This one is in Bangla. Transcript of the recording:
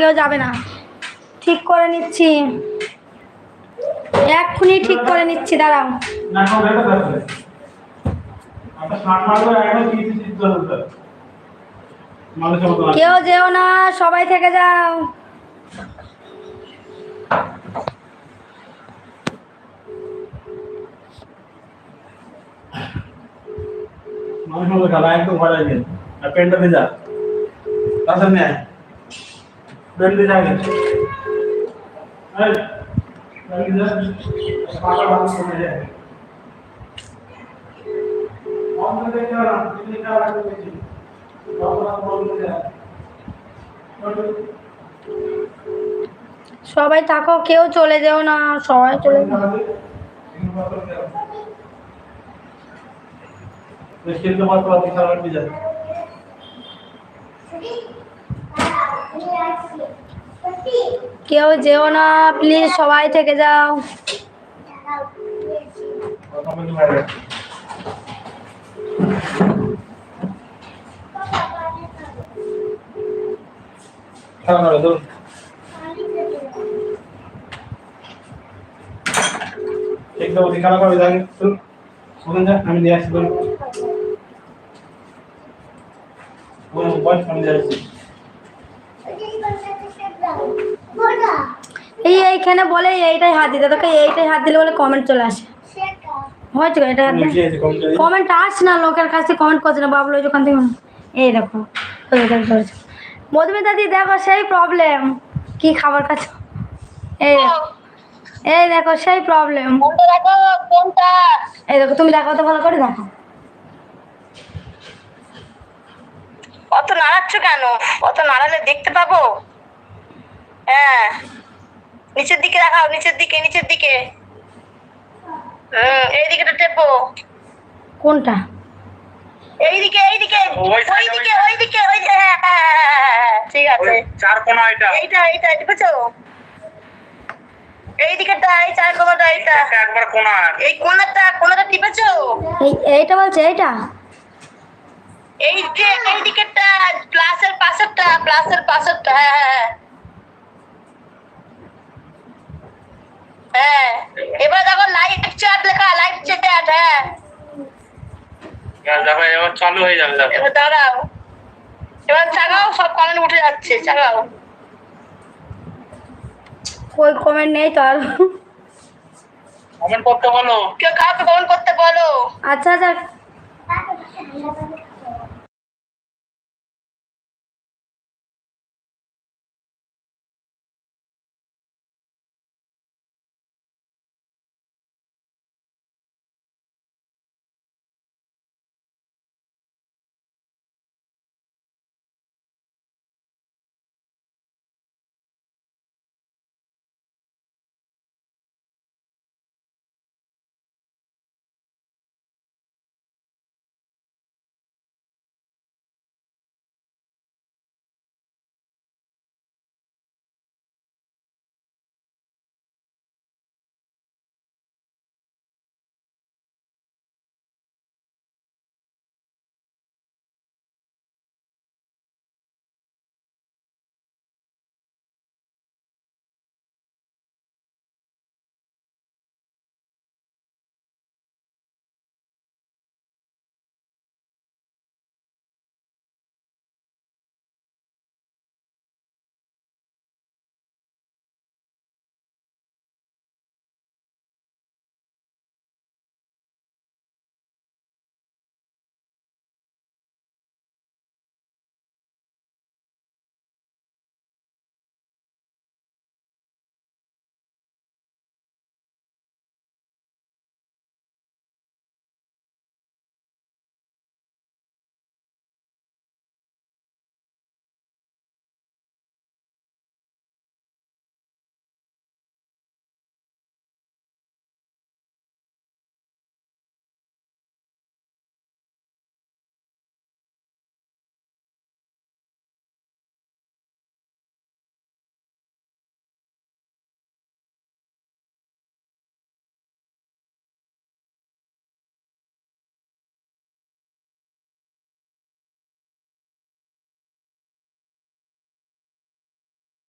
কেউ যাবে না। ঠিক করে নিচ্ছি। এক্ষুনি ঠিক করে নিচ্ছি দাঁড়াও। কেউ যেও না সবাই থেকে যাও। মানুষের মতো খেলা একদম ভয় লাগে। আর পেনটা দিয়ে যা তার পেন দিয়ে যা আগে এই, পেন দিয়ে পাকা বাবু সামনে যায়। অন্য দেখতে হবে না, তুমি খেলা রাখবে বেশি। বাবু বাবু বলতে যা। সবাই থাকো কেউ চলে যেও না সবাই চলে যাও কেউ যেও না প্লিজ সবাই থেকে যাও। বলি আমি দিয়ে আসছি বয়স আমি দিয়ে আসছি। এই এইখানে বলে এইটাই হাত দিতে তোকে এইটাই হাত দিলে বলে কমেন্ট চলে আসে। হয়েছে এটা হাত কমেন্টে আসছে না লোকের কাছে কমেন্ট করছে না বাবুল ওই দোকান থেকে এই দেখো ওই দেখো ধরেছে। মধুমিতা দি দেখো সেই প্রবলেম কি খাবার খাচ্ছ? এই দেখো এই দেখো সেই প্রবলেম কোনটা দেখো কোনটা? এই দেখো তুমি দেখো তো ভালো করে দেখো। অত নাড়াচ্ছ কেন? অত নাড়ালে দেখতে পাবো? হ্যাঁ। নিচের দিকে রাখাও নিচের দিকে নিচের দিকে। হুম এইদিকে টেপো কোনটা? এইদিকে এইদিকে ওই side এ, ওইদিকে ওইদিকে ওইদিকে হ্যাঁ হ্যাঁ, হ্যাঁ, হ্যাঁ, ঠিক আছে। চার কোনা এটা এইটা এইটা টিপেছো এইদিকেটা এই চার কোনাটা এইটা। একবার কোনা এই কোনাটা কোনাটা টিপেছো? এই এইটা বলছে এইটা? এই যে এই দিকেরটা প্লাসের পাশেরটা প্লাসের পাশেরটা হ্যাঁ হ্যাঁ হ্যাঁ। দেখো এবার চালু হয়ে যাবে দেখো এবার দাঁড়াও। এবার চাগাও সব কমেন্ট উঠে যাচ্ছে চাগাও কই কমেন্ট নেই তো আর? কমেন্ট করতে বলো। কেউ কাউকে কমেন্ট করতে বলো। আচ্ছা আচ্ছা